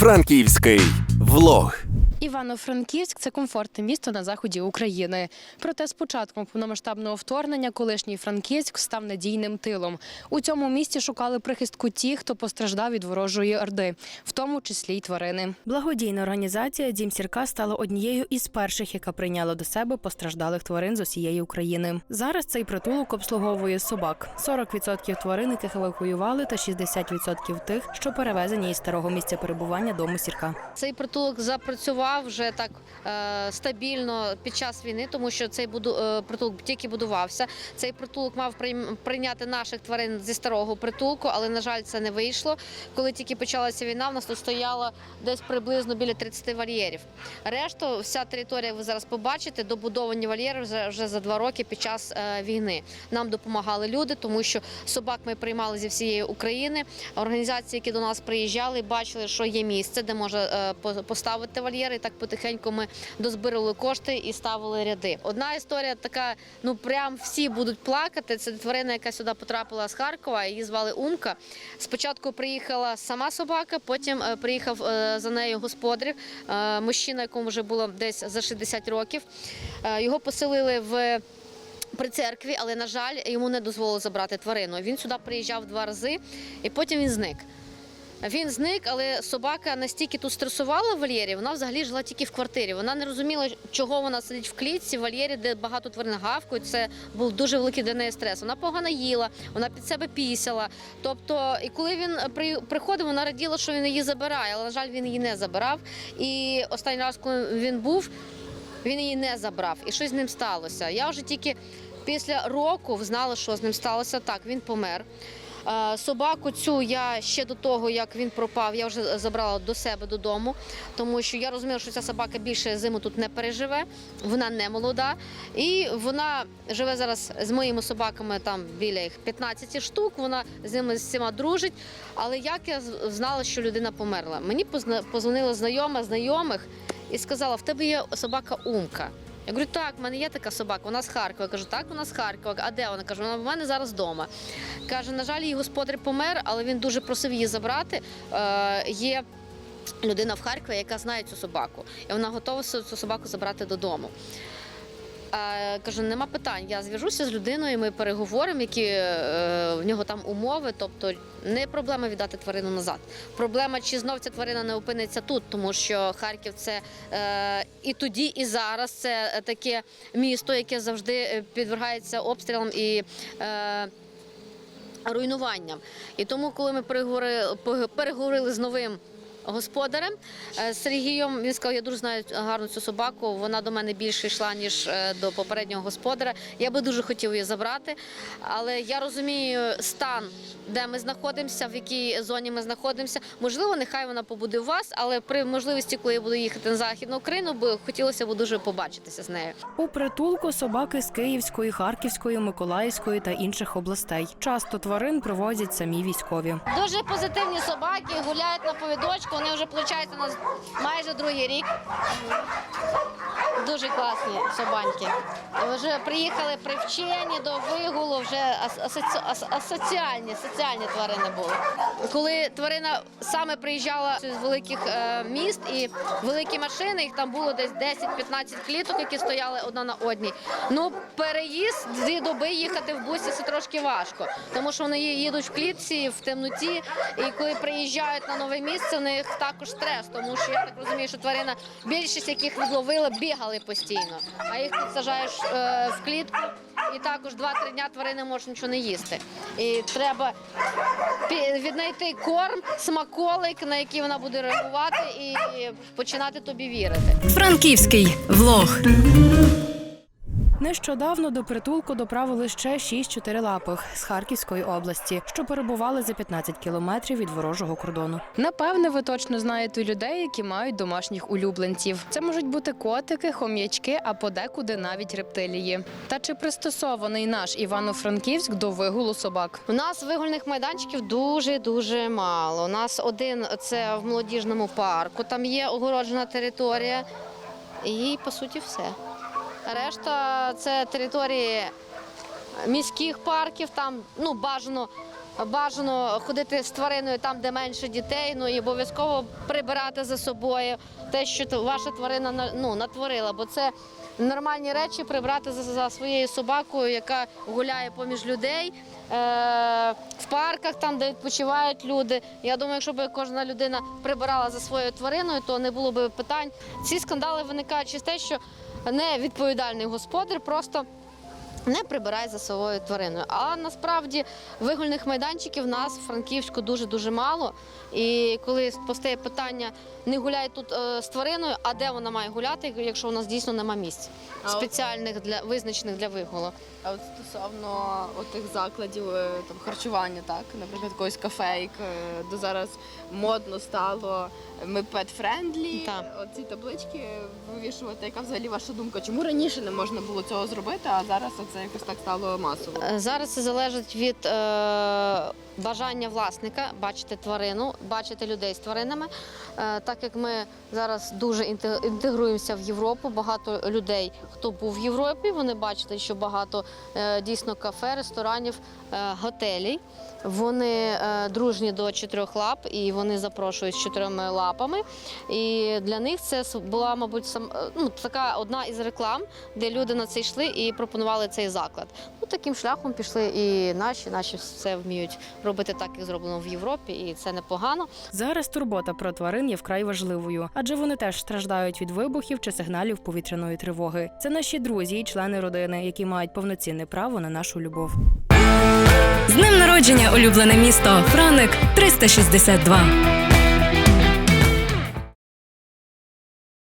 Франківський влог. Івано-Франківськ це комфортне місто на заході України. Проте з початком повномасштабного вторгнення колишній Франківськ став надійним тилом. У цьому місті шукали прихистку ті, хто постраждав від ворожої орди, в тому числі й тварини. Благодійна організація Дім сірка стала однією із перших, яка прийняла до себе постраждалих тварин з усієї України. Зараз цей притулок обслуговує собак. 40% тварин, яких евакуювали, та 60% тих, що перевезені із старого місця перебування дому сірка. Цей притулок запрацював вже так е, стабільно під час війни, тому що цей е, притулок тільки будувався. Цей притулок мав прийняти наших тварин зі старого притулку, але на жаль, це не вийшло. Коли тільки почалася війна, в нас тут стояло десь приблизно біля 30 вольєрів. Решту, вся територія, ви зараз побачите, добудовані вольєри вже, за два роки під час е, війни. Нам допомагали люди, тому що собак ми приймали зі всієї України. Організації, які до нас приїжджали, бачили, що є місце, де можна поставити вольєри. Так потихеньку ми дозбирали кошти і ставили ряди. Одна історія така: ну прям всі будуть плакати. Це тварина, яка сюди потрапила з Харкова. Її звали Умка. Спочатку приїхала сама собака, потім е, приїхав е, за нею господар, е, мужчина, якому вже було десь за 60 років. Його поселили в при церкві, але на жаль, йому не дозволили забрати тварину. Він сюди приїжджав два рази, і потім він зник. Він зник, але собака настільки тут стресувала вольєрі, вона взагалі жила тільки в квартирі. Вона не розуміла, чого вона сидить в клітці, в вольєрі, де багато тварин гавкають. Це був дуже великий для неї стрес. Вона погано їла, вона під себе пісяла. Тобто, і коли він приходив, вона раділа, що він її забирає, але на жаль, він її не забирав. І останній раз, коли він був, він її не забрав. І щось з ним сталося. Я вже тільки після року знала, що з ним сталося. Так, він помер. Е, Собаку цю я ще до того, як він пропав, я вже забрала до себе додому, тому що я розуміла, що ця собака більше зиму тут не переживе, вона не молода. І вона живе зараз з моїми собаками, там біля їх 15 штук. Вона з ними з всіма дружить. Але як я знала, що людина померла? Мені позвонила знайома знайомих і сказала: в тебе є собака Умка. Я говорю, так, в мене є така собака, вона з Харкова. Я кажу, так, вона з Харкова. А де вона? Каже, вона в мене зараз вдома. Каже, на жаль, її господар помер, але він дуже просив її забрати. Е, є людина в Харкові, яка знає цю собаку, і вона готова цю собаку забрати додому. Е, кажу, нема питань. Я зв'яжуся з людиною, ми переговоримо, які е, в нього там умови. Тобто не проблема віддати тварину назад. Проблема, чи знов ця тварина не опиниться тут, тому що Харків це е, і тоді, і зараз це таке місто, яке завжди е, підвергається обстрілам і. Е, руйнуванням. І тому, коли ми переговорили, переговорили з новим господарем е, Сергієм, він сказав, я дуже знаю гарну цю собаку, вона до мене більше йшла, ніж е, до попереднього господаря. Я би дуже хотів її забрати, але я розумію стан, де ми знаходимося, в якій зоні ми знаходимося. Можливо, нехай вона побуде у вас, але при можливості, коли я буду їхати на Західну Україну, би хотілося б дуже побачитися з нею. У притулку собаки з Київської, Харківської, Миколаївської та інших областей. Часто тварин привозять самі військові. Дуже позитивні собаки, гуляють на повідочку. Вони вже виходить, у нас майже другий рік. Дуже класні собаньки. Вже приїхали привчені до вигулу, вже ас- асоці- ас- асоціальні, соціальні тварини були. Коли тварина саме приїжджала з великих е, міст і великі машини, їх там було десь 10-15 кліток, які стояли одна на одній. Ну, переїзд дві доби їхати в бусі це трошки важко, тому що вони їдуть в клітці в темноті, і коли приїжджають на нове місце, в них також стрес, тому що я так розумію, що тварина більшість яких відловили, бігали постійно. А їх тут сажаєш е, в клітку, і також 2-3 дня тварини можуть нічого не їсти. І треба віднайти корм, смаколик, на який вона буде реагувати, і починати тобі вірити. Франківський влог. Нещодавно до притулку доправили ще шість чотирилапих з Харківської області, що перебували за 15 кілометрів від ворожого кордону. Напевне, ви точно знаєте людей, які мають домашніх улюбленців. Це можуть бути котики, хом'ячки, а подекуди навіть рептилії. Та чи пристосований наш Івано-Франківськ до вигулу собак? У нас вигульних майданчиків дуже дуже мало. У нас один це в молодіжному парку. Там є огороджена територія, і по суті все. Решта це території міських парків, там ну бажано Бажано ходити з твариною там, де менше дітей, ну і обов'язково прибирати за собою те, що ваша тварина ну, натворила, бо це нормальні речі прибрати за, за своєю собакою, яка гуляє поміж людей е, в парках, там, де відпочивають люди. Я думаю, якщо б кожна людина прибирала за своєю твариною, то не було б питань. Ці скандали виникають через те, що невідповідальний господар просто не прибирає за своєю твариною. А насправді вигульних майданчиків в нас в Франківську дуже дуже мало. І коли постає питання, не гуляй тут е, з твариною, а де вона має гуляти, якщо у нас дійсно нема місць А спеціальних для визначених для вигулу. А от стосовно тих закладів е, там харчування, так, наприклад, якогось кафейк, де зараз модно стало ми pet-friendly, Так. оці таблички вивішувати. Яка взагалі ваша думка? Чому раніше не можна було цього зробити, а зараз це якось так стало масово? Е, Зараз це залежить від е, бажання власника бачити тварину, бачити людей з тваринами. Е, так як ми зараз дуже інтегруємося в Європу, багато людей, хто був в Європі, вони бачили, що багато е, дійсно кафе, ресторанів, е, готелей. Вони е, дружні до чотирьох лап і вони запрошують з чотирьома лапами. І для них це була, мабуть, сам ну, така одна із реклам, де люди на це йшли і пропонували цей заклад. Ну таким шляхом пішли і наші, наші все вміють робити так, як зроблено в Європі, і це непогано. Зараз турбота про тварин є вкрай важливою, адже вони теж страждають від вибухів чи сигналів повітряної тривоги. Це наші друзі і члени родини, які мають повноцінне право на нашу любов. З днем народження, улюблене місто. Франик 362.